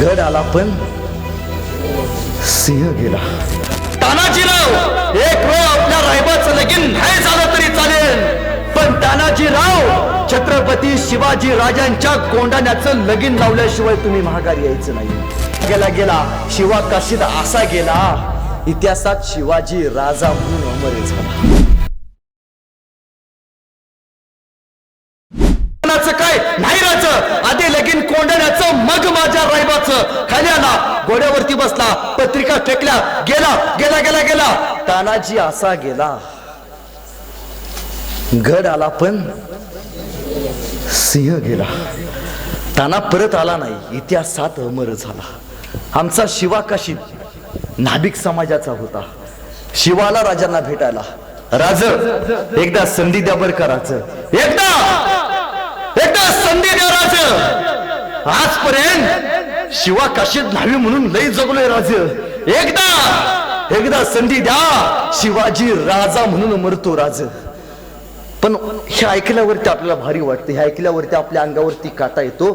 गड आला पण सिंह गेला. तानाजीराव एक वेळ आपल्या रायबाचं लगीन नाही झालं तरी चालेल. पण तानाजीराव छत्रपती शिवाजी राजांच्या कोंडाण्याचं लगीन लावल्याशिवाय तुम्ही महागारी यायचं नाही. गेला गेला शिवा काशीद असा गेला. इतिहासात शिवाजी राजा म्हणून अमर झाला कोणाचं काय नाही राहायचं आधी लगीन कोंडण्याचं मग माझ्या रायबाचं खाली आला घोड्यावरती बसला पत्रिका टेकल्या गेला गेला गेला गेला. तानाजी असा गेला. गड आला पण सिंह गेला. ताना परत आला नाही इतिहासात अमर झाला. आमचा शिवा काशीद नाभिक समाजाचा होता. शिवाला राजांना भेटायला. राज एकदा संधी द्या बर कराच एकदा! एकदा संधी द्या राज. आजपर्यंत शिवा काशीत न्हावी म्हणून लई जगलोय राज. एकदा एकदा संधी द्या. शिवाजी राजा म्हणून मरतो राज. पण हे ऐकल्यावरती आपल्याला भारी वाटते. हे ऐकल्यावरती आपल्या अंगावरती काटा येतो.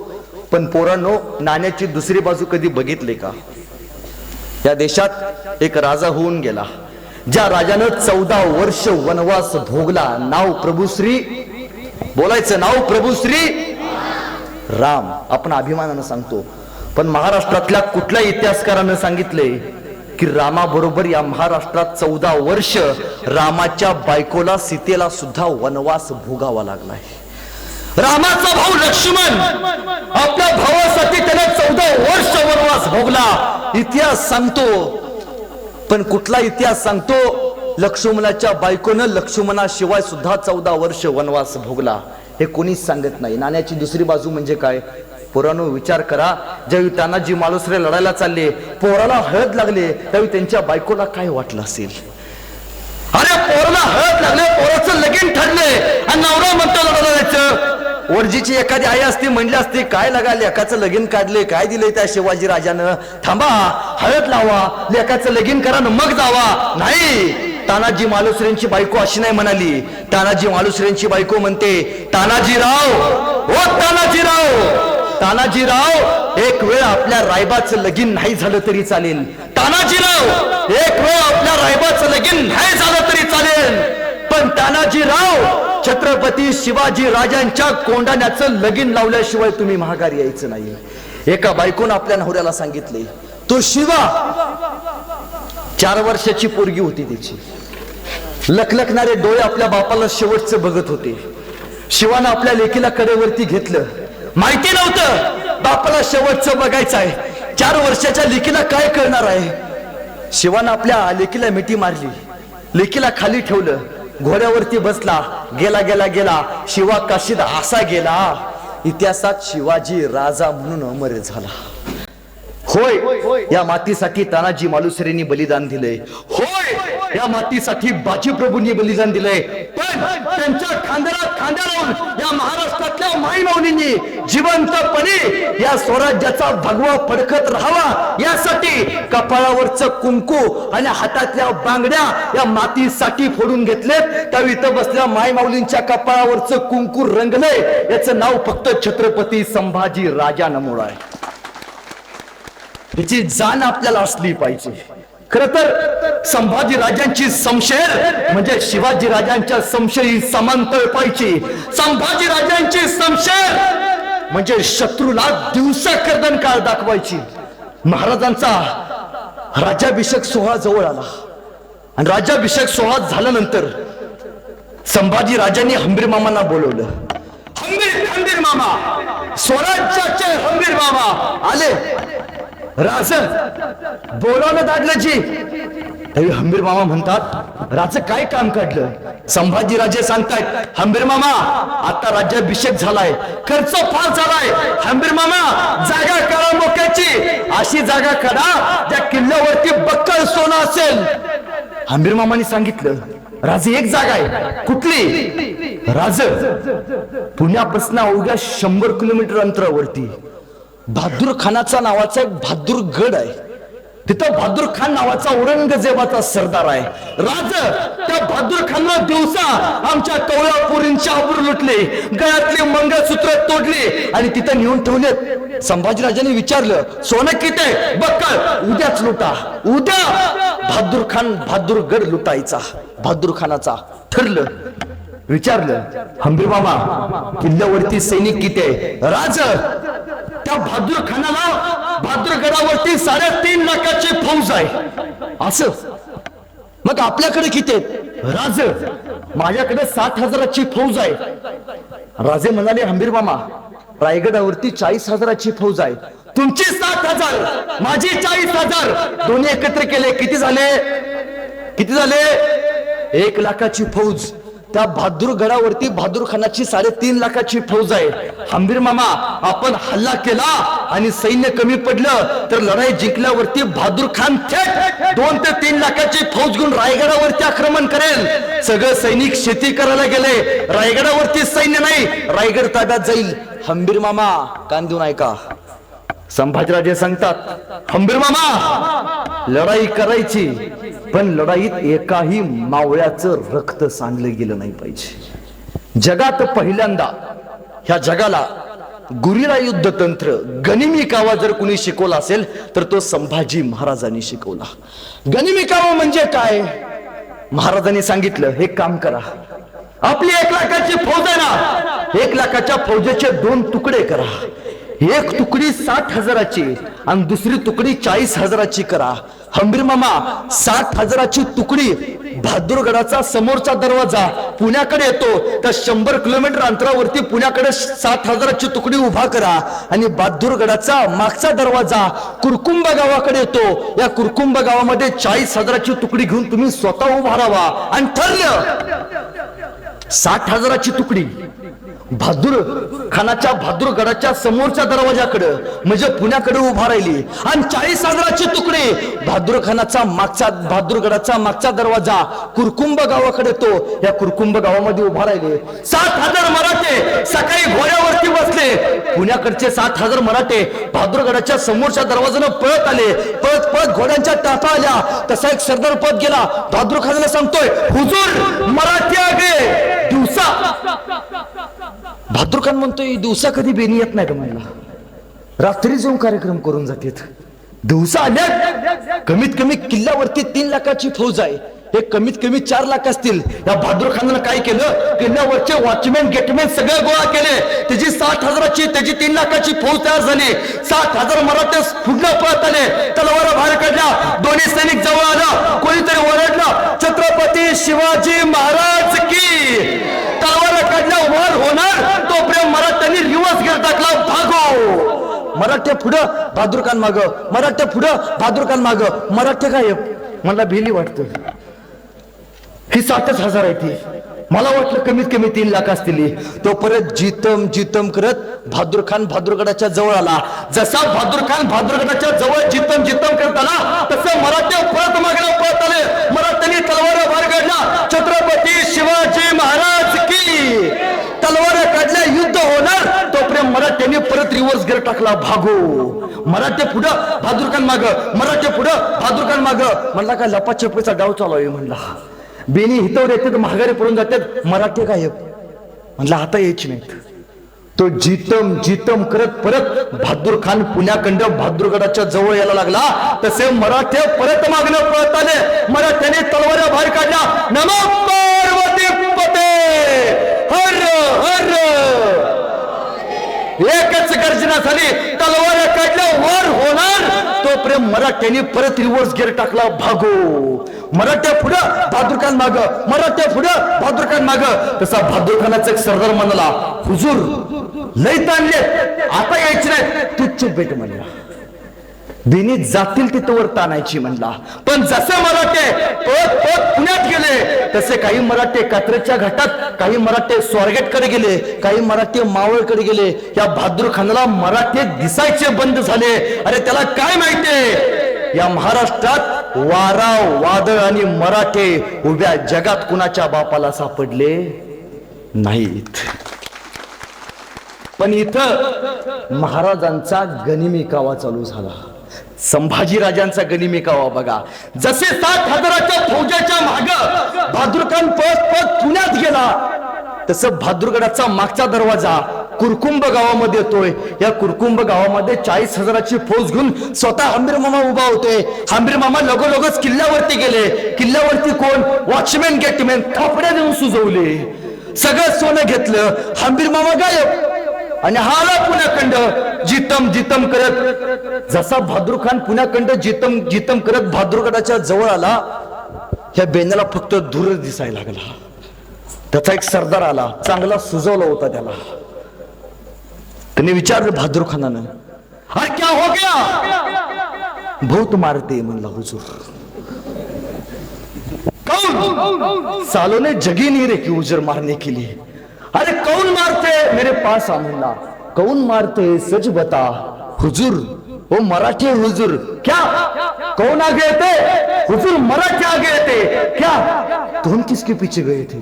पण पोरांनो नाण्याची दुसरी बाजू कधी बघितले का? या देशात एक राजा होऊन गेला. ज्या राजानं चौदा वर्ष वनवास भोगला. नाव प्रभुश्री बोलायचं नाव प्रभुश्री राम. आपण अभिमानानं सांगतो. पण महाराष्ट्रातल्या कुठल्या इतिहासकारानं सांगितले की रामाबरोबर या महाराष्ट्रात चौदा वर्ष रामाच्या बायकोला सीतेला सुद्धा वनवास भोगावा लागला रामाचा भाऊ लक्ष्मण आपल्या भावासाठी त्याने चौदा वर्ष वनवास भोगला. इतिहास सांगतो पण कुठला इतिहास सांगतो? लक्ष्मणाच्या बायकोनं लक्ष्मणाशिवाय सुद्धा चौदा वर्ष वनवास भोगला. हे कोणीच सांगत नाही. नाण्याची दुसरी बाजू म्हणजे काय? पोरानो विचार करा. ज्यावेळी तानाजी मालुसरे लढायला चालले पोराला हळद लागले त्यावेळी त्यांच्या बायकोला काय वाटलं असेल? अरे पोराला हळद लागले पोराचं लगीन ठरले. आणि नवरा म्हणतो लढायचं. वरजीची एखादी आई असती म्हणली असती काय लगाल लेकाचं लगीन काढले काय दिलंय त्या शिवाजी राजानं? थांबा हळद लावा लेकाचं लगीन करा मग जावा. नाही. तानाजी मालुसरेंची बायको अशी नाही म्हणाली. तानाजी मालुसरेंची बायको म्हणते तानाजीराव ओ तानाजीराव तानाजीराव एक वेळ आपल्या रायबाचं लगीन नाही झालं तरी चालेल. तानाजीराव एक वेळ आपल्या रायबाचं लगीन नाही झालं तरी चालेल. पण तानाजीराव छत्रपती शिवाजी राजांच्या कोंडाण्याचं लगीन लावल्याशिवाय तुम्ही महागारी यायचं नाही. एका बायकोन आपल्या नवऱ्याला सांगितले तो शिवा. चार वर्षाची पोरगी होती तिची लखलखणारे डोळे आपल्या बापाला शेवटचं बघत होते. शिवानं आपल्या लेकीला कडेवरती घेतलं. माहिती नव्हतं. बापाला शेवटचं बघायचं आहे चार वर्षाच्या लेकीला काय करणार आहे? शिवानं आपल्या लेकीला मिठी मारली. लेकीला खाली ठेवलं. घोड्यावरती बसला. गेला गेला गेला. शिवा काशीद असा गेला. इतिहासात शिवाजी राजा म्हणून अमर झाला. होय या मातीसाठी तानाजी मालुसरेंनी बलिदान दिले होय! या मातीसाठी बाजी प्रभूंनी बलिदान दिलंय. पण त्यांच्या खांद्याला खांद्या लावून या महाराष्ट्रातल्या माईमाऊलींनी जिवंतपणे या स्वराज्याचा भगवा फडकत राहावा. यासाठी कपाळावरचं कुंकू आणि हातातल्या बांगड्या या मातीसाठी फोडून घेतलेत. त्या इथं बसल्या माईमाऊलींच्या कपाळावरचं कुंकू रंगलंय. याचं नाव फक्त छत्रपती संभाजी राजानमुळे आहे. हिची जाण आपल्याला असली पाहिजे. खर तर संभाजी राजांची समशेर म्हणजे शिवाजी राजांच्या समशेरी समांतर पाहिजे संभाजी राजांची समशेर म्हणजे शत्रूला दिवसा कर्दन काळ दाखवायची. महाराजांचा राज्याभिषेक सोहळा जवळ आला. आणि राज्याभिषेक सोहळा झाल्यानंतर संभाजी राजांनी हंबीर मामांना बोलवलं. हंबीर हंबीर मामा स्वराज्याचे हंबीर मामा आले. राज बोलावलं दाडल्याची त्यावेळी हंबीर मामा म्हणतात राज काय काम काढलं? संभाजी राजे सांगतायत हंबीर मामा आता राज्याभिषेक झालाय खर्च फार झालाय. हंबीर मामा जागा करा मोक्याची. अशी जागा करा ज्या किल्ल्यावरती बक्कळ सोनं असेल. हंबीर मामाने सांगितलं राजे एक जागा आहे. कुठली? राज पुण्यापासून अवघ्या शंभर किलोमीटर अंतरावरती. बहादूर खानाचा नावाचा एक बहादूर गड आहे. तिथं बहादूर खान नावाचा औरंगजेबाचा सरदार आहे. राज त्या बहादूर खानला दिवसा आमच्या कवळापुरींची पोरींच्या लुटले गळ्यातले मंगळसूत्र तोडले आणि तिथं नेऊन ठेवले. संभाजीराजांनी विचारलं सोनं किती आहे? बक्कळ उद्याच लुटा. उद्या बहादूर खान बहादूर गड लुटायचा. बहादूर खानाचा ठरलं. विचारलं हंबीर बाबा किल्ल्यावरती सैनिक किती आहे? राज या भाद्रखानाला भाद्रगडावरती साडेतीन लाखाची फौज आहे. असं. मग आपल्याकडे किती राज. माझ्याकडे साठ हजाराची फौज आहे. राजे म्हणाले हंबीर मामा रायगडावरती चाळीस हजाराची फौज आहे. तुमची सात हजार माझी चाळीस हजार. दोन्ही एकत्र केले. किती झाले? किती झाले? एक लाखाची फौज. त्या बहादूर गडावरती बहादूर खानाची साडेतीन लाखाची फौज आहे. हंबीर मामा आपण हल्ला केला आणि सैन्य कमी पडलं तर लढाई जिंकल्यावरती बहादूर खान थेट दोन ते तीन लाखाची फौज घेऊन रायगडावरती आक्रमण करेल. सगळं सैनिक शेती करायला गेले. रायगडावरती सैन्य नाही रायगड ताब्यात जाईल. हंबीर मामा कान देऊन ऐका. संभाजीराजे सांगतात हंबीर मामा लढाई करायची पण लढाईत एकाही मावळ्याचं रक्त सांडलं गेलं नाही पाहिजे. जगात पहिल्यांदा ह्या जगाला गुरिरा युद्ध तंत्र गनिमी कावा जर कुणी शिकवला असेल तर तो संभाजी महाराजांनी शिकवला. गनिमी कावा म्हणजे काय? महाराजांनी सांगितलं हे काम करा. आपली एक लाखाची फौज आहे ना? एक लाखाच्या फौजेचे दोन तुकडे करा. एक तुकडी साठ हजाराची आणि दुसरी तुकडी चाळीस हजाराची करा. हंबीर मामा साठ हजाराची तुकडी बहादूरगडाचा समोरचा दरवाजा पुण्याकडे येतो. तर शंभर किलोमीटर अंतरावरती पुण्याकडे सात हजाराची तुकडी उभा करा. आणि बहादूरगडाचा मागचा दरवाजा कुरकुंब गावाकडे येतो. या कुरकुंब गावामध्ये चाळीस हजाराची तुकडी घेऊन तुम्ही स्वतः उभा राहा. आणि ठरलं साठ हजाराची तुकडी. भादुर खानाच्या बहादूर गडाच्या समोरच्या दरवाजाकडे म्हणजे पुण्याकडे उभा राहिली. आणि चाळीस हजाराची तुकडे. भादुर खानाचा मागचा बहादूर गडाचा मागचा दरवाजा कुरकुंब गावाकडे तो या कुरकुंब गावामध्ये उभा राहिले. सात हजार मराठे सकाळी घोड्यावरती बसले. पुण्याकडचे सात हजार मराठे बहादूर गडाच्या समोरच्या दरवाजानं पळत आले. पळत पळत घोड्यांच्या टापा आल्या. तसा एक सरदार पद गेला. बहादूर खानाला सांगतोय हुजूर मराठी आगे. दिवसा खान म्हणतोय दिवसा कधी बेनी येत नाही का म्हणला रात्री जाऊन कार्यक्रम करून जातात. दिवसा आल्या कमीत कमी किल्ल्यावरती तीन लाखाची फौज आहे. हे कमीत कमी चार लाख असतील. या बहादूर खानानं काय केलं? किल्ल्यावरचे वॉचमॅन गेटमॅन सगळे गोळा केले. त्याची साठ हजाराची त्याची तीन लाखाची फौज तयार झाली. सात हजार मराठे पुढलं पळत आले. तलवार बाहेर काढल्या. दोन्ही सैनिक जवळ आला. कोणीतरी ओरडलं. छत्रपती शिवाजी महाराज की! तलवार काढल्या वर होणार तोपर्यंत मराठ्यांनी रिवर्स घेत टाकला भागो. मराठ्या पुढं भादुरकान माग. मराठ्या पुढं भादुरकान माग. मराठे काय मला भेली वाटतं. ही सातच हजार आहे ती मला वाटलं कमीत कमी तीन लाख असतील तो परत जितम जितम करत बहादूर खान बहादूरगडाच्या जवळ आला. जसा बहादूर खान बहादूरगडाच्या जवळ जितम जितम करत आला तसं मराठे परत मागणं परत आले. मराठ्यांनी तलवार बाहेर काढला. छत्रपती शिवाजी महाराज की तलवार काढल्या युद्ध होणार मला त्याने परत रिव्हर्स गिअर टाकला भागो. मराठ्या पुढं बहादूर माग. मराठ्या पुढं बहादूर माग. म्हणला का लपाछपीचा डाव चालू आहे म्हणला. बेनी हितवर येतात महागारी पडून जातात. मराठी गायब म्हणला आता यायची नाहीत. तो जितम जितम करत परत बहादूर खान पुण्याकंड बहादूरगडाच्या जवळ यायला लागला. तसे मराठे परत मागणं पळत आले मराठ्याने तलवाऱ्या बाहेर काढल्या. नमो पार्वती पते हर हर! एकच गर्जना झाली तलवार काढल्या वर होणार. तो प्रेम मराठ्यांनी परत रिव्हर्स गिअर टाकला भागो. मराठ्या पुढं भादुरखान माग. मराठ्या पुढं भादुरखान माग. तसा भादुरखानाचा एक सरदार म्हणाला हुजूर लय ताणले आता यायचे नाही तुच्छ भेट म्हणला. बेनी जातील तिथवर ताणायची म्हणला. पण जसे मराठे पुण्यात गेले तसे काही मराठे कात्रेच्या घाटात काही मराठे स्वारगेटकडे गेले काही मराठे मावळकडे गेले. या बहादूर खानाला मराठे दिसायचे बंद झाले. अरे त्याला काय माहितीये या महाराष्ट्रात वारा वादळ आणि मराठे उभ्या जगात कुणाच्या बापाला सापडले नाहीत. पण इथं महाराजांचा गनिमी कावा चालू झाला. संभाजी राजांचा कावा बघा. जसे सात हजाराच्या फौजाच्या माग भाद्रकान पळत पळत पुण्यात गेला तसं भाद्रगडाचा मागचा दरवाजा कुरकुंब गावामध्ये येतोय. या कुरकुंब गावामध्ये चाळीस हजाराची फौज घेऊन स्वतः हंबीर मामा उभा होते. हंबीर मामा लगोलगच किल्ल्यावरती गेले. किल्ल्यावरती कोण? वॉचमॅन गेटमॅन थापड्या देऊन सुजवले. सगळं सोनं घेतलं. हंबीर मामा गायब. आणि हा आला पुण्याखंड जितम जितम करत. जसा भाद्रू खान पुण्याखंड जितम जितम करत भाद्रुगडाच्या जवळ आला या बेण्याला फक्त धूर दिसायला लागला. त्याचा एक सरदार आला चांगला सुजवला होता त्याला. त्याने विचारलं भाद्रू खानानं हा क्या हो गया? भूत मारते म्हणला हुजूर. कौन? सालों ने जगी नहीं रे की उजर मारने के लिए. अरे कौन मारते? पास आ कौन मारते सच बता। हुजूर ओ मराठी हुजूर क्या? कौन आ गए थे? हुजूर मराठी आगे गए थे क्या? तुम किसके पीछे गए थे।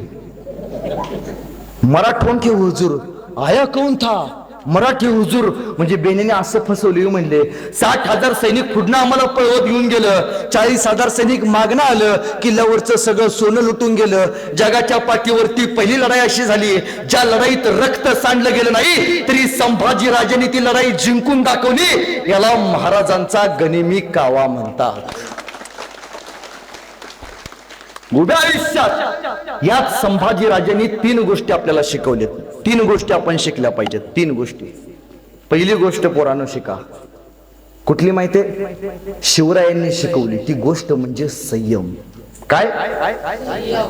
मराठों के हुजूर आया कौन था? मराठी हुजूर म्हणजे बेनेने असं फसवलं म्हणले. साठ हजार सैनिक पुढनं आम्हाला पळवत घेऊन गेलं. चाळीस हजार सैनिक मागणं आलं किल्ल्यावरचं सगळं सोनं लुटून गेलं. जगाच्या पाठीवरती पहिली लढाई अशी झाली ज्या लढाईत रक्त सांडलं गेलं नाही तरी संभाजी राजांनी ती लढाई जिंकून दाखवली. याला महाराजांचा गनिमी कावा म्हणतात. उभ्या आयुष्यात यात संभाजी राजांनी तीन गोष्टी आपल्याला शिकवल्यात तीन गोष्टी आपण शिकल्या पाहिजेत. तीन गोष्टी. पहिली गोष्ट पोरानं शिका. कुठली माहिती शिवरायांनी शिकवली. ती गोष्ट म्हणजे संयम. काय?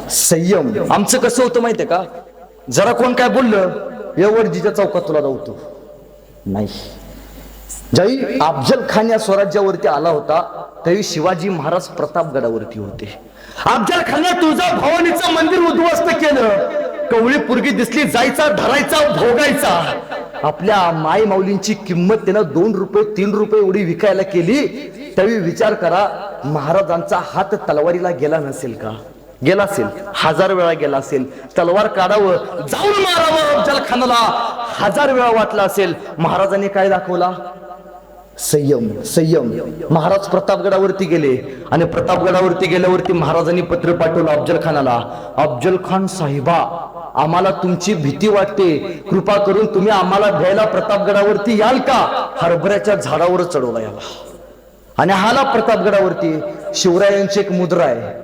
संयम. आमचं कसं होतं माहितीये का? जरा कोण काय बोललं एवढीच्या चौकात तुला जाऊतो. नाही. ज्याही अफजल खान या स्वराज्यावरती आला होता त्यावेळी शिवाजी महाराज प्रतापगडावरती होते. अफजल खानने तुळजा भवानीचं मंदिर उद्ध्वस्त केलं. कवळी पुरगी दिसली जायचा धरायचा भोगायचा. आपल्या माई माऊलींची किंमत त्यानं दोन रुपये तीन रुपये एवढी विकायला केली. त्यावेळी विचार करा महाराजांचा हात तलवारीला गेला नसेल का? गेला असेल. हजार वेळा गेला असेल. तलवार काढावं जाऊन मारावं अफजल खानाला हजार वेळा वाटला असेल. महाराजांनी काय दाखवला? संयम संयम. महाराज प्रतापगडावरती गेले आणि प्रतापगडावरती गेल्यावरती महाराजांनी पत्र पाठवलं अफजल खानाला अफजल खान साहेबा आम्हाला तुमची भीती वाटते. कृपा करून तुम्ही आम्हाला घ्यायला प्रतापगडावरती याल का? हरभऱ्याच्या झाडावर चढवला याला. आणि हाला प्रतापगडावरती. शिवरायांची एक मुद्रा आहे.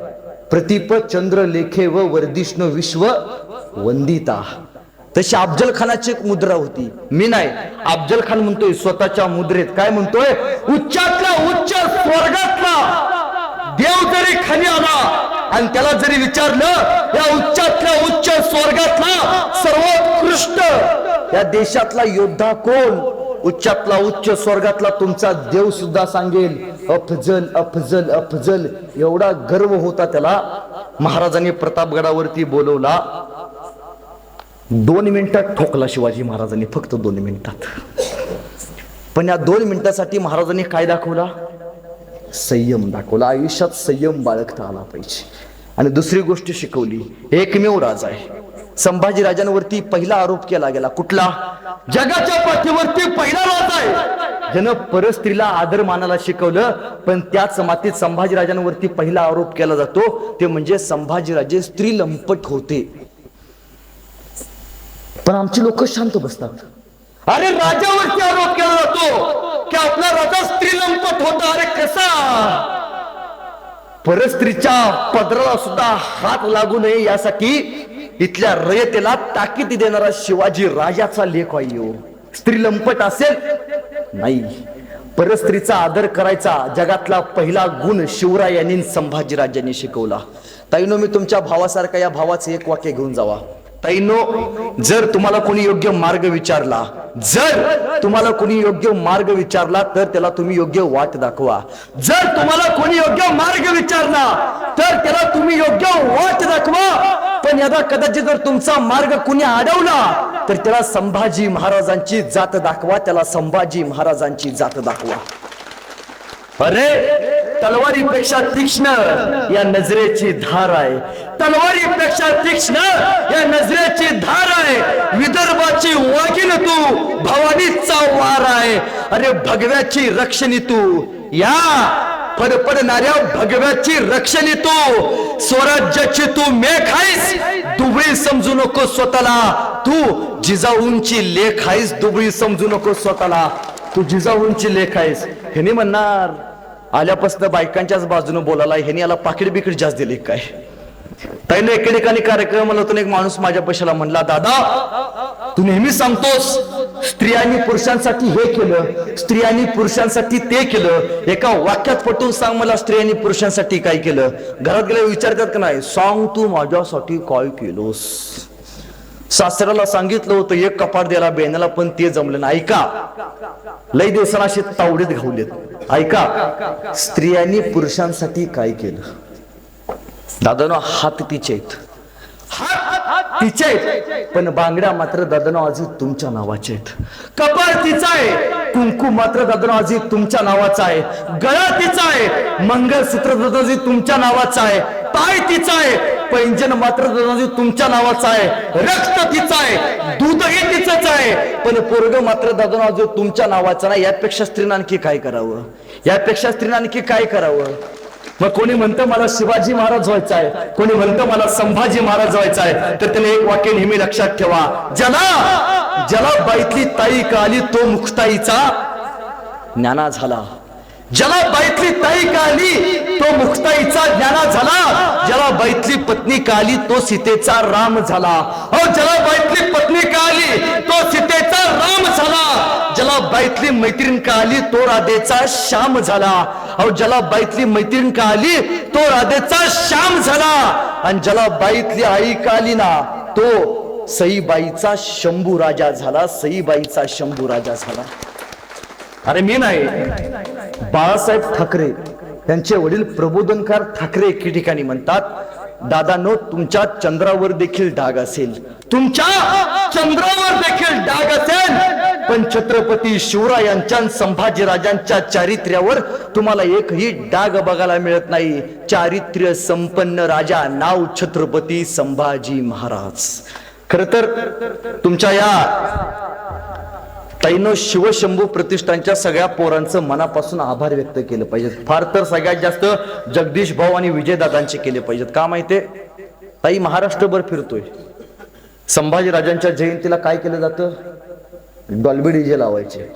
प्रतिप चंद्र लेखे व वर्धिष्णू विश्व वंदिता. तशी अफजल खानाची एक मुद्रा होती. मी नाही. अफजल खान म्हणतोय स्वतःच्या मुद्रेत काय म्हणतोय? उच्चातला उच्च स्वर्गातला. देव जरी खाली आला आणि त्याला जरी विचारलं या उच्चातल्या उच्च स्वर्गातला सर्वोत्कृष्ट. या देशातला योद्धा कोण? उच्चातला उच्च स्वर्गातला तुमचा देव सुद्धा सांगेल अफजल अफजल अफजल. एवढा गर्व होता त्याला. महाराजांनी प्रतापगडावरती बोलवला. दोन मिनिटात ठोकला शिवाजी महाराजांनी फक्त दोन मिनिटात. पण या दोन मिनिटासाठी महाराजांनी काय दाखवला? संयम दाखवला. आयुष्यात संयम बाळगता आला पाहिजे. आणि दुसरी गोष्ट शिकवली एकमेव राजा आहे. संभाजी राजांवरती पहिला आरोप केला गेला. कुठला? जगाच्या पाठीवरती पहिला राजा आहे. ज्यानं परस्त्रीला आदर मानायला शिकवलं पण त्याच मातीत संभाजी राजांवरती पहिला आरोप केला जातो. ते म्हणजे संभाजीराजे स्त्री लंपट होते. पण आमची लोक शांत बसतात. अरे राजावरती आरोप केला जातो की आपला राजा स्त्री लंपट होता. अरे कसा? परस्त्रीच्या पदराला सुद्धा हात लागू नये यासाठी इथल्या रयतेला ताकीद देणारा शिवाजी राजाचा लेख आहे हो. स्त्री लंपट असेल? नाही. परस्त्रीचा आदर करायचा. जगातला पहिला गुण शिवराय यांनी संभाजी राजांनी शिकवला. ताईनो मी तुमच्या भावासारखा या भावाचे एक वाक्य घेऊन जावा. ताईनो जर तुम्हाला कोणी योग्य मार्ग विचारला जर तुम्हाला कोणी योग्य मार्ग विचारला तर त्याला तुम्ही योग्य वाट दाखवा. जर तुम्हाला कोणी योग्य मार्ग विचारला तर त्याला तुम्ही योग्य वाट दाखवा. पण यदा कदाचित जर तुमचा मार्ग कुणी अडवला तर त्याला संभाजी महाराजांची जात दाखवा त्याला संभाजी महाराजांची जात दाखवा. अरे तलवारीपेक्षा तीक्ष्ण या नजरेची धार आहे. तलवारीपेक्षा तीक्ष्ण या नजरेची धार आहे. विदर्भाची वाघीण तू भवानीचा वार आहे. अरे भगव्याची रक्षणी तू या फडफडणाऱ्या भगव्याची रक्षणी तू स्वराज्याची तू मेघ आहेस. दुबळी समजू नको स्वतःला. तू जिजाऊंची लेख आहेस. दुबळी समजू नको स्वतःला. तू जिजाऊंची लेख आहेस. नाही म्हणणार. आल्यापासून बायकांच्याच बाजूने बोलायला ह्याने याला पाकिट बिकीट जास्त दिले काय? त्याने एके ठिकाणी कार्यक्रमाला होता एक माणूस माझ्या पैशाला म्हणला दादा तू नेहमी सांगतोस स्त्रियांनी पुरुषांसाठी हे केलं स्त्रियांनी पुरुषांसाठी ते केलं. एका वाक्यात पटवून सांग मला स्त्रियांनी पुरुषांसाठी काय केलं. घरात गेल्या विचारतात का नाही सांग तू माझ्यासाठी काय केलोस? सासऱ्याला सांगितलं होतं एक कपाट द्यायला बेनाला पण ते जमलं नाही. ऐका लय दिवसांना असे तावडीत घावलेत ऐका स्त्रियांनी पुरुषांसाठी काय केलं? दादानो हात तिचे आहेत. हात तिचे आहेत. पण बांगड्या मात्र दादानो आजी तुमच्या नावाचे आहेत. कपाळ तिचा आहे. कुंकू मात्र दादानो आजी तुमच्या नावाचा आहे. गळा तिचा आहे. मंगळसूत्र दादाजी तुमच्या नावाचा आहे. पाय तिचा आहे. पैंजन मात्र दादाजी तुमच्या नावाचा आहे. रक्त तिचं आहे. दूधही तिचंच आहे. पण पोरग मात्र दादानो तुमच्या नावाचं नाही. यापेक्षा स्त्रीनं आणखी काय करावं? यापेक्षा स्त्रीनं आणखी काय करावं? मग कोणी म्हणतं मला शिवाजी महाराज व्हायचा आहे. कोणी म्हणतं मला संभाजी महाराज व्हायचा आहे. तर त्याने एक वाक्य नेहमी लक्षात ठेवा. ज्याला ज्याला बाईतली ताई काली तो मुक्ताईचा ज्ञाना झाला. ज्याला बाईतली ताई काली तो मुक्ताईचा ज्ञाना झाला. ज्याला बैतली पत्नी काली तो सीतेचा राम झाला. हो ज्याला बैतली पत्नी काली तो सीतेचा राम झाला. ज्याला बैतली मैत्रीण काली तो राधेचा श्याम झाला. अहो ज्याला बाईतली मैत्रीण काली तो राधेचा श्याम झाला. आणि ज्याला बाईतली आई काली ना तो सईबाईचा शंभू राजा झाला. सईबाईचा शंभू राजा झाला. अरे मी नाही. बाळासाहेब ठाकरे. त्यांचे वडील प्रबोधनकार ठाकरे एके ठिकाणी म्हणतात दादानो तुमच्या चंद्रावर देखील डाग असेल. तुमच्या चंद्रावर देखील डाग असेल. पण छत्रपती शिवरायांच्या संभाजी संभाजीराजांच्या चारित्र्यावर तुम्हाला एकही डाग बघायला मिळत नाही. चारित्र्य संपन्न राजा नाव छत्रपती संभाजी महाराज. खर तर तुमच्या या ताईनं शिवशंभू प्रतिष्ठानच्या सगळ्या पोरांचं मनापासून आभार व्यक्त केलं पाहिजेत. फार तर सगळ्यात जास्त जगदीश भाऊ आणि विजयदादांचे केले पाहिजेत. का माहितीये ताई महाराष्ट्रभर फिरतोय. संभाजी राजांच्या जयंतीला काय केलं जातं? डॉल्बी डीजे लावायचे.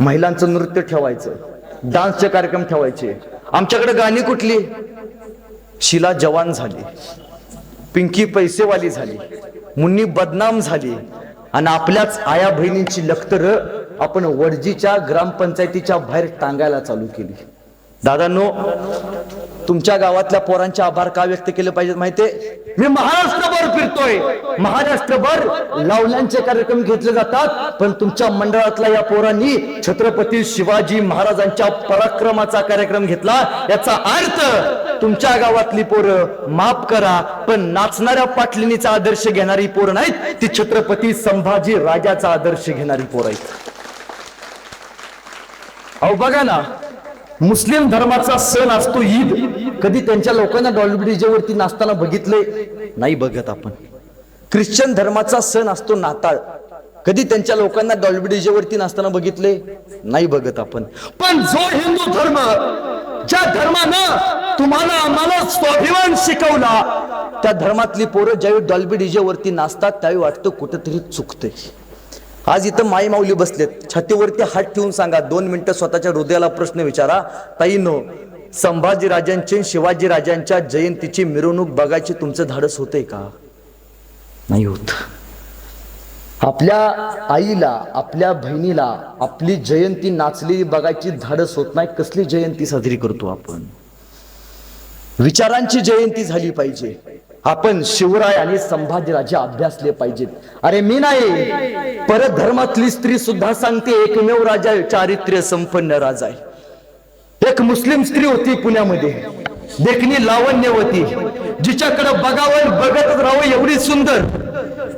महिलांचं नृत्य ठेवायचं. डान्सचे कार्यक्रम ठेवायचे. आमच्याकडे गाणी कुठली? शिला जवान झाली. पिंकी पैसेवाली झाली. मुन्नी बदनाम झाली. आणि आपल्याच आया बहिणींची लखतर आपण वडजीच्या ग्रामपंचायतीच्या बाहेर टांगायला चालू केली. दादांनो तुमच्या गावातल्या पोरांचे आभार का व्यक्त केले पाहिजेत माहितीये? मी महाराष्ट्रभर फिरतोय. महाराष्ट्रभर लावल्यांचे कार्यक्रम घेतले जातात पण तुमच्या मंडळातल्या या पोरांनी छत्रपती शिवाजी महाराजांच्या पराक्रमाचा कार्यक्रम घेतला. याचा अर्थ तुमच्या गावातली पोरं माफ करा पण नाचणाऱ्या पाटलिनीचा आदर्श घेणारी पोरं नाहीत ती छत्रपती संभाजी राजाचा आदर्श घेणारी पोरं आहेत. अहो बघा ना मुस्लिम धर्माचा सण असतो ईद. कधी त्यांच्या लोकांना डॉल्बी डीजेवरती नाचताना बघितले नाही बघत आपण. ख्रिश्चन धर्माचा सण असतो नाताळ. कधी त्यांच्या लोकांना डॉल्बी डीजेवरती नाचताना बघितले नाही बघत आपण. पण जो हिंदू धर्म ज्या धर्मानं तुम्हाला आम्हाला स्वाभिमान शिकवला. त्या धर्मातली पोरं ज्यावेळी डॉल्बी डीजे वरती नाचतात त्यावेळी वाटतं कुठेतरी चुकतंय. आज इथं माई माऊली बसलेत. छातीवरती हात ठेवून सांगा दोन मिनिटं स्वतःच्या हृदयाला प्रश्न विचारा. ताईनो संभाजी राजांची शिवाजी राजांच्या जयंतीची मिरवणूक बघायची तुमचं धाडस होतंय का? नाही होत. आपल्या आईला आपल्या बहिणीला आपली जयंती नाचलेली बघायची धाडस होत नाही. कसली जयंती साजरी करतो आपण? विचारांची जयंती झाली पाहिजे. आपण शिवराय आणि संभाजीराजे अभ्यासले पाहिजेत. अरे मी नाही. परत धर्मातली स्त्री सुद्धा सांगते एकमेव राजा चारित्र्य संपन्न राजा आहे. एक मुस्लिम स्त्री होती पुण्यामध्ये. देखणी लावण्यवती. जिच्याकडे बघावं बघतच राहावं एवढी सुंदर.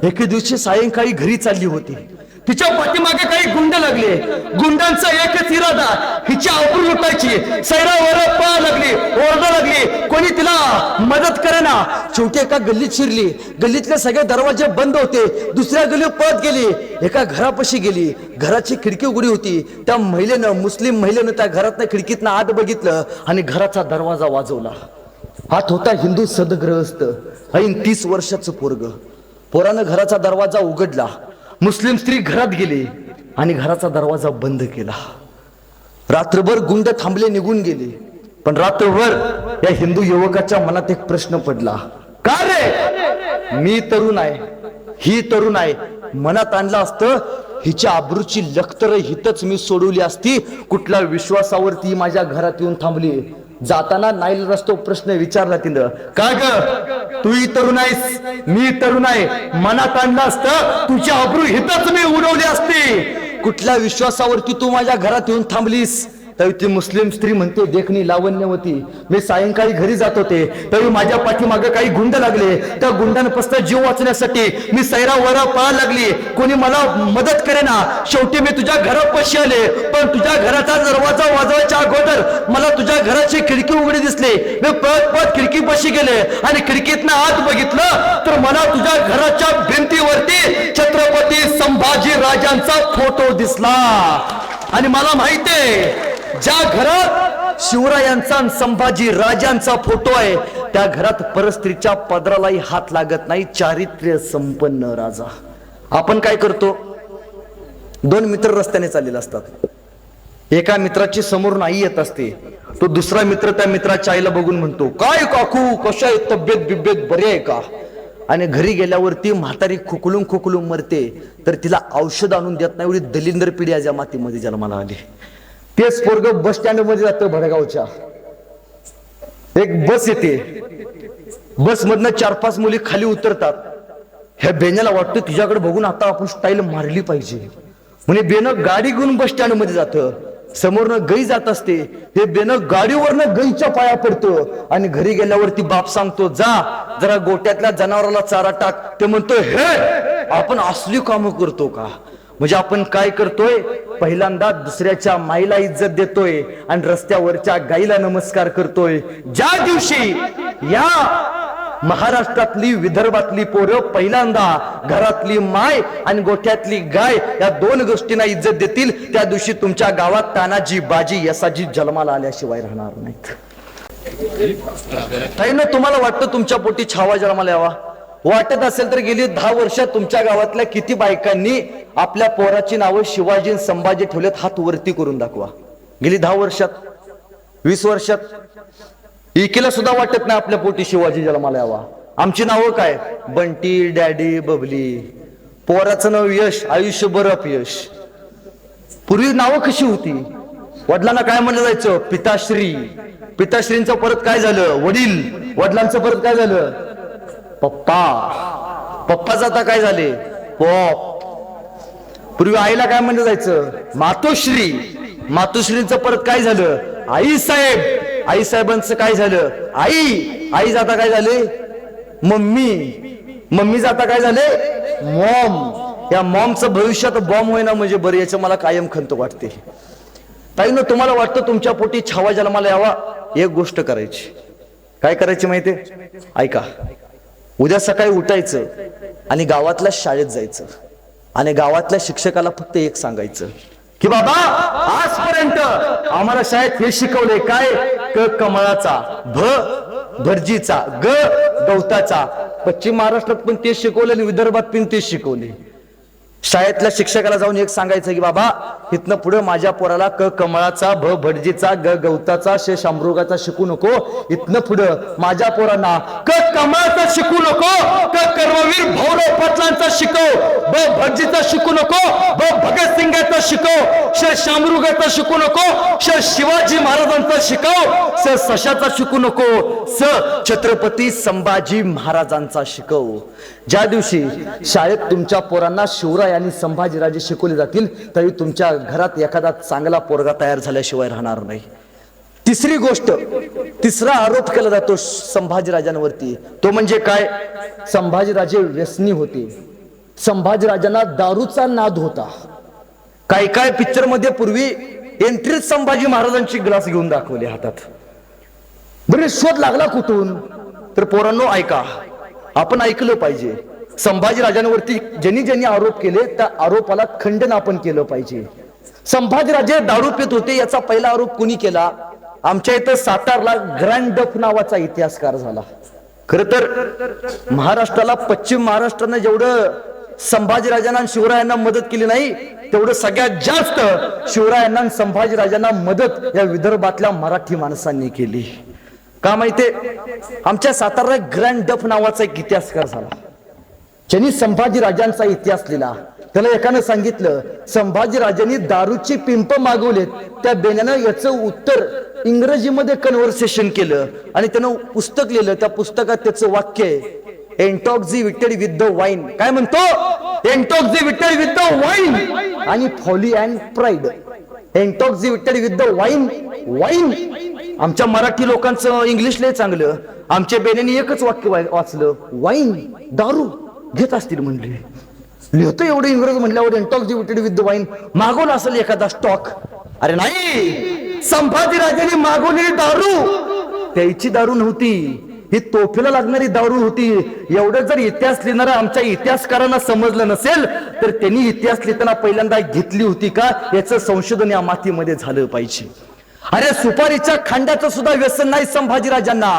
एके दिवशी सायंकाळी घरी चालली होती. तिच्या पाठीमागे काही गुंड लागले. गुंडांचा एकच इरादा हिची आबरू लुटायची. सैरावर पळा लागली ओरडा लागली. कोणी तिला मदत करेना. छोटी शेवटी एका गल्लीत शिरली. गल्लीतले सगळे दरवाजे बंद होते. दुसऱ्या गल्ली पळत गेली. एका घरापाशी गेली. घराची खिडकी उघडी होती. त्या महिलेनं मुस्लिम महिलेनं त्या घरातनं खिडकीतनं आत बघितलं आणि घराचा दरवाजा वाजवला. हात होता हिंदू सदग्रहस्थ ऐन तीस वर्षाचं पोरग. पोरानं घराचा दरवाजा उघडला. मुस्लिम स्त्री घरात गेली आणि घराचा दरवाजा बंद केला. रात्रभर गुंड थांबले निघून गेले. पण रात्रभर या हिंदू युवकाच्या मनात एक प्रश्न पडला. का रे? मी तरुण आहे. ही तरुण आहे. मनात आणलं असतं हिच्या आबरूची लखतर हितच मी सोडवली असती. कुठल्या विश्वासावरती ती माझ्या घरात येऊन थांबली? जाताना नाईल रस्तो प्रश्न विचारला तिनं. काय ग? तूही तरुण आहेस. मी तरुण आहे. मनात आणलं असतं. तुझी अब्रू हितच मी उडवली असते. कुठल्या विश्वासावरती तू माझ्या घरात येऊन थांबलीस? तरी ती मुस्लिम स्त्री म्हणते देखणी लावण्यवती मी सायंकाळी घरी जात होते. तरी माझ्या पाठीमागे काही गुंड लागले. त्या गुंडांपासून जीव वाचण्यासाठी मी सैरा वरा पळा लागली. कोणी मला मदत करे ना शेवटी मी तुझ्या घरापाशी आले. पण तुझ्या घराचा दरवाजा वाजवायच्या अगोदर मला तुझ्या घराची खिडकी उघडी दिसली. मी पळत पळत खिडकीपाशी गेले आणि खिडकीतनं आत बघितलं तर मला तुझ्या घराच्या भिंतीवरती छत्रपती संभाजी राजांचा फोटो दिसला. आणि मला माहितीये ज्या घरात शिवरायांचा आणि संभाजी राजांचा फोटो आहे त्या घरात परस्त्रीच्या पदरालाही हात लागत नाही. चारित्र्य संपन्न राजा. आपण काय करतो? दोन मित्र रस्त्याने चाललेले असतात. एका मित्राची समोरून आई येत असते. तो दुसरा मित्र त्या मित्राच्या आईला बघून म्हणतो काय काकू कशा आहे तब्येत बिब्येत? बरी आहे का? आणि घरी गेल्यावरती म्हातारी खुकलून खुकलून मरते. तर तिला औषध आणून देत नाही एवढी दलिंदर पिढी आज या मातीमध्ये जन्माला आली. तेच पोरग बस स्टँडमध्ये जातं भडगावच्या. एक बस येते. बस मधनं चार पाच मुली खाली उतरतात. ह्या बेण्याला वाटतं तिच्याकडे बघून आता आपण स्टाईल मारली पाहिजे. म्हणजे बेनं गाडी घेऊन बस स्टँडमध्ये जातं. समोरनं गई जात असते. हे बेनं गाडीवरनं गईच्या पाया पडतो. आणि घरी गेल्यावरती बाप सांगतो जा जरा गोट्यातल्या जनावराला चारा टाक. ते म्हणतो हे आपण असली कामं करतो का? म्हणजे आपण काय करतोय? पहिल्यांदा दुसऱ्याच्या माईला इज्जत देतोय आणि रस्त्यावरच्या गाईला नमस्कार करतोय. ज्या दिवशी या महाराष्ट्रातली विदर्भातली पोरं पहिल्यांदा घरातली माय आणि गोठ्यातली गाय या दोन गोष्टींना इज्जत देतील त्या दिवशी तुमच्या गावात तानाजी बाजी यसाजी जन्माला आल्याशिवाय राहणार नाहीत. ना तुम्हाला वाटतं तुमच्या पोटी छावा जन्माला यावा? वाटत असेल तर गेली दहा वर्षात तुमच्या गावातल्या किती बायकांनी आपल्या पोराची नावं शिवाजी संभाजी ठेवलेत हात वरती करून दाखवा. गेली दहा वर्षात वीस वर्षात इकेला सुद्धा वाटत नाही आपल्या पोटी शिवाजी जन्माला यावा. आमची नावं काय? बंटी डॅडी बबली. पोराचं नाव यश आयुष्यभर अपयश. पूर्वी नावं कशी होती? वडिलांना काय म्हणलं जायचं? पिताश्री. पिताश्रींचं परत काय झालं? वडील. वडिलांचं परत काय झालं? पप्पा. पप्पाचं आता काय झाले? पॉप पूर्वी आईला काय म्हणलं जायचं? मातोश्री. मातोश्रींचं परत काय झालं? आई साहेब. आई साहेबांचं काय झालं? आई. आई जाता काय झाले? मम्मी. मम्मी जाता काय झाले? मॉम. या मॉमचं भविष्यात बॉम्ब होईना म्हणजे बरं याचं मला कायम खंत वाटते. ताईनं तुम्हाला वाटतं तुमच्या पोटी छावा जन्माला यावा? एक गोष्ट करायची. काय करायची माहिती ऐका. उद्या सकाळी उठायचं आणि गावातल्या शाळेत जायचं. आणि गावातल्या शिक्षकाला फक्त एक सांगायचं की बाबा आजपर्यंत आम्हाला शाळेत हे शिकवले काय? क कमळाचा भ भरजीचा ग गवताचा. पश्चिम महाराष्ट्रात पण तेच शिकवले आणि विदर्भात पण तेच शिकवले शाळेतल्या शिक्षकाला जाऊन एक सांगायचं की बाबा इथनं पुढे माझ्या पोराला क कमळाचा भ भटजीचा ग गवताचा शे शामरुगाचा शिकू नको. इथनं पुढं माझ्या पोरांना क कमळाचा शिकू नको. क कर्मवीर भाऊराव पाटलांचा शिकव. ब भटजीचा शिकू नको. ब भगतसिंगाचा शिकव. श शामरुगाचा शिकू नको. श शिवाजी महाराजांचा शिकव. स सशाचा शिकू नको. स छत्रपती संभाजी महाराजांचा शिकव. ज्या दिवशी शाळेत तुमच्या पोरांना शिवराय आणि संभाजीराजे शिकवले जातील तरी तुमच्या घरात एखादा चांगला पोरगा तयार झाल्याशिवाय राहणार नाही. तिसरी गोष्ट तिसरा आरोप केला जातो संभाजीराजांवरती. तो म्हणजे काय? संभाजीराजे व्यसनी होते. संभाजीराजांना दारूचा नाद होता. काय काय पिक्चरमध्ये पूर्वी एंट्रीत संभाजी महाराजांची ग्लास घेऊन दाखवले हातात. बरे शोध लागला कुठून? तर पोरांनो ऐका. आपण ऐकलं पाहिजे. संभाजी राजांवरती ज्यांनी ज्यांनी आरोप केले त्या आरोपाला खंडन आपण केलं पाहिजे. संभाजीराजे दारू पित होते याचा पहिला आरोप कुणी केला? आमच्या इथं सातारला ग्रँड डफ नावाचा इतिहासकार झाला. खर तर महाराष्ट्राला पश्चिम महाराष्ट्रानं जेवढं संभाजीराजांना राजांना शिवरायांना मदत केली नाही तेवढं सगळ्यात जास्त शिवरायांना संभाजीराजांना मदत या विदर्भातल्या मराठी माणसांनी केली. का माहितीये? आमच्या सातारला ग्रँड डफ नावाचा एक इतिहासकार झाला. ज्यांनी संभाजी राजांचा इतिहास लिहिला त्याला एकानं सांगितलं संभाजी राजांनी दारूची पिंप मागवलेत त्या बेण्यानं याचं उत्तर इंग्रजीमध्ये कन्व्हर्सेशन केलं आणि त्यानं पुस्तक लिहिलं त्या पुस्तकात त्याचं वाक्य आहे intoxicated with the wine काय म्हणतो? Intoxicated with the wine आणि folly and pride intoxicated with the wine wine आमच्या मराठी लोकांचं इंग्लिश लय चांगलं. आमच्या बेनेनी एकच वाक्य वाचलं. वाईन दारू. घेत असतील म्हणले. लिहितो एवढे इंग्रज म्हणल्यावर इंटॉक्सिबिटेड विथ द वाईन मागवला असेल एखादा स्टॉक अरे नाही! संभाजी राजाने मागवलेली दारू. त्याची दारू नव्हती. ही तोफेला लागणारी दारू होती. एवढं जर इतिहास लिहिणारा आमच्या इतिहासकारांना समजलं नसेल तर त्यांनी इतिहास लिहिताना पहिल्यांदा घेतली होती का? याचं संशोधन या मातीमध्ये झालं पाहिजे. अरे सुपारीच्या खांड्याचं सुद्धा व्यसन नाही संभाजीराजांना